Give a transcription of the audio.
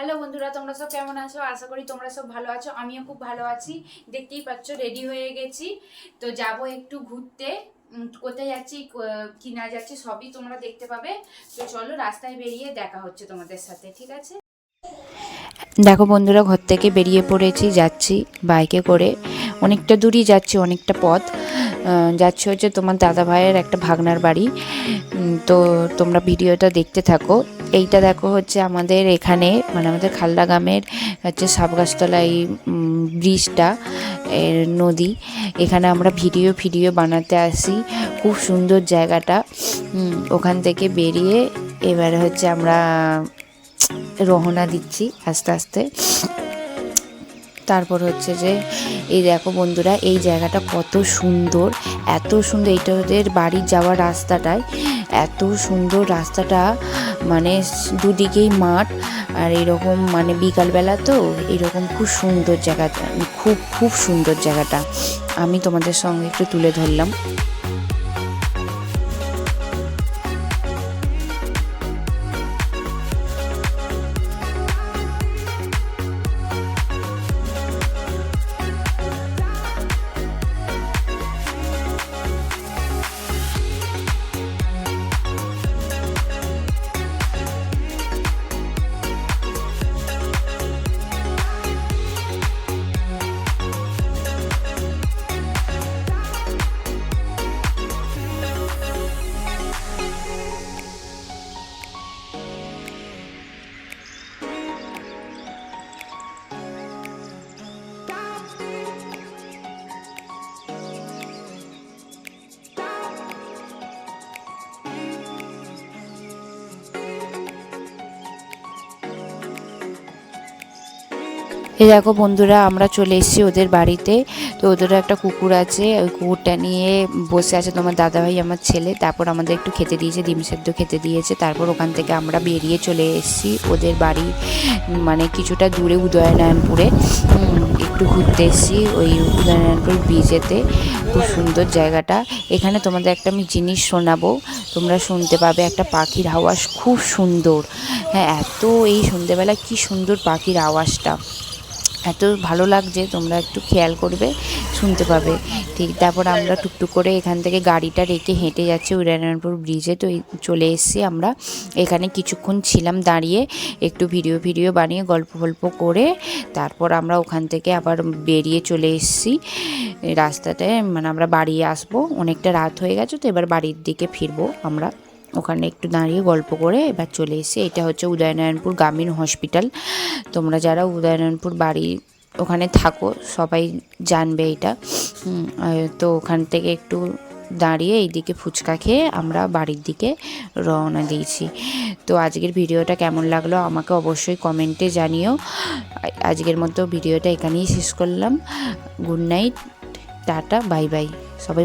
Hello বন্ধুরা, তোমরা সব কেমন আছো? আশা করি তোমরা সব ভালো আছো, আমিও খুব ভালো আছি। দেখতেই পাচ্ছ রেডি হয়ে গেছি। তো যাব একটু ঘুরতে। কোথায় যাচ্ছি, ক- না যাচ্ছি, সবই তোমরা দেখতে পাবে। তো চলো, রাস্তায় বেরিয়ে দেখা হচ্ছে তোমাদের সাথে, ঠিক আছে? দেখো বন্ধুরা, ঘর থেকে বেরিয়ে পড়েছি, যাচ্ছি বাইকে করে। অনেকটা দূরই যাচ্ছি, অনেকটা পথ। যাচ্ছি হচ্ছে তোমার দাদা ভাইয়ের একটা ভাগনার বাড়ি। তো তোমরা ভিডিওটা দেখতে থাকো। এইটা দেখো হচ্ছে আমাদের এখানে মানে আমাদের খাল্লা গ্রামের হচ্ছে সাবগাছতলা এই ব্রিজটা নদী। এখানে আমরা ভিডিও ভিডিও বানাতে আসি। খুব সুন্দর জায়গাটা। ওখান থেকে বেরিয়ে এবারে হচ্ছে আমরা রহনা দিচ্ছি আস্তে আস্তে। তারপর হচ্ছে যে, এই দেখো বন্ধুরা, এই জায়গাটা কত সুন্দর, এত সুন্দর, এইটা ওদের বাড়ি যাওয়ার রাস্তাটায় এত সুন্দর রাস্তাটা মানে দুদিকেই মাঠ, আর এরকম মানে বিকালবেলা তো এরকম খুব সুন্দর জায়গাটা, খুব খুব সুন্দর জায়গাটা। আমি তোমাদের সঙ্গে একটু তুলে ধরলাম। এই দেখো বন্ধুরা, আমরা চলে এসেছি ওদের বাড়িতে। তো ওদেরও একটা কুকুর আছে, ওই কুকুরটা নিয়ে বসে আছে তোমার দাদাভাই, আমার ছেলে। তারপর আমাদের একটু খেতে দিয়েছে, ডিম সেদ্ধ খেতে দিয়েছে। তারপর ওখান থেকে আমরা বেরিয়ে চলে এসেছি ওদের বাড়ি মানে কিছুটা দূরে উদয়নারায়ণপুরে। একটু ঘুরতে এসেছি ওই উদয়নারায়ণপুর ব্রিজেতে খুব সুন্দর জায়গাটা। এখানে তোমাদের একটা আমি জিনিস শোনাবো। তোমরা শুনতে পাবে একটা পাখির আওয়াজ খুব সুন্দর। হ্যাঁ এত এই সন্ধেবেলা কি সুন্দর পাখির আওয়াজটা। এত ভালো লাগছে, তোমরা একটু খেয়াল করবে, শুনতে পাবে। ঠিক, তারপর আমরা টুকটুক করে এখান থেকে গাড়িটা রেখে হেঁটে যাচ্ছি উদয়নারায়ণপুর ব্রিজে। তো চলে এসেছি আমরা। এখানে কিছুক্ষণ ছিলাম দাঁড়িয়ে, একটু ভিডিও ভিডিও বানিয়ে, গল্প গল্প করে, তারপর আমরা ওখান থেকে আবার বেরিয়ে চলে এসেছি। রাস্তাতে মানে আমরা বাড়ি আসব, অনেকটা রাত হয়ে গেছে, তো এবার বাড়ির দিকে ফিরবো আমরা। ওখানে একটু দাঁড়িয়ে গল্প করে এবার চলে এসে এটা হচ্ছে উদয়নারায়ণপুর গ্রামীণ হসপিটাল। তোমরা যারা উদয়নারায়ণপুর বাড়ি ওখানে থাকো, সবাই জানবে এটা। তো ওখান থেকে একটু দাঁড়িয়ে এইদিকে ফুচকা খেয়ে আমরা বাড়ির দিকে রওনা দিয়েছি। তো আজকের ভিডিওটা কেমন লাগল আমাকে অবশ্যই কমেন্টে জানিও। আজকের মতো ভিডিওটা এখানেই শেষ করলাম। Good night, tata, bye bye. সবাই